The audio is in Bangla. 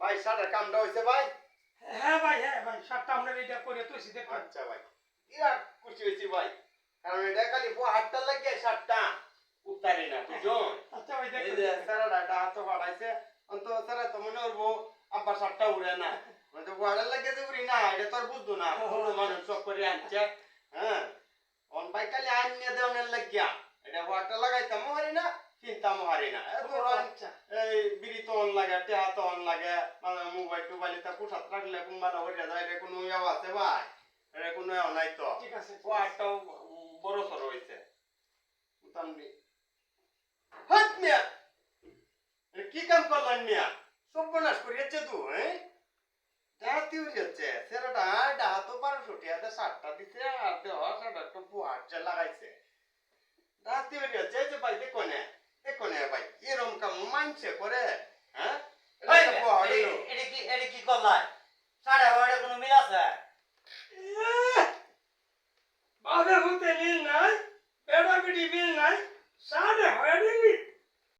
ভাই সাটার কামটা হয়েছে ভাই? হ্যাঁ ভাই হ্যাঁ ভাই সাতটা আমরা এটা করে তুইছি দেখো আচ্ছা ভাই বিরাট খুশি হয়েছি ভাই। কারণ এটা খালি হাতটা লাগিয়ে সাতটা উত্তারি না বুঝছ আচ্ছা ভাই দেখো স্যারাটা এটা হাত পাড়াইছে অন্ত স্যারা তো মনে করব আব্বা সাতটা উড়ে না। মানে বড় লাগে যে উড়ি না এটা তো আর বুঝতো না। মানুষ চক করে আনছে হ্যাঁ? অন ভাই খালি আইন নিয়ে দেওয়ানের লাগিয়া। এটা হাতটা লাগাইতাম হারি না চিন্তাম হারি না আচ্ছা। এই বিড়ি তো অন লাগে টেহা তো অন লাগে মানে মোবাইল টোবাইল তা কুঠাত রাখলে কোনবা হইয়া যায় এটা কোনো ইয়াও আছে ভাই? এটা কোনো ইয়াও নাই তো। ঠিক আছে ও বড় সর হয়েছে মোটামুটি। হাত মিয়া! কি কাম করলেন মিয়া? সর্বনাশ করিয়েছে তু হ্যাঁ? ডাহাতি হইয়াছে সেরাটা ডাহা তো বারোশো টিয়াতে ষাটটা দিছে আর দেওয়া সাটা একটু বুহার যে লাগাইছে। ডাহাতি হইয়াছে এই যে ভাই দেখো নে দেখো নে ভাই এরম কাম মানছে করে হ্যাঁ? এটা কি এটা কি করলাই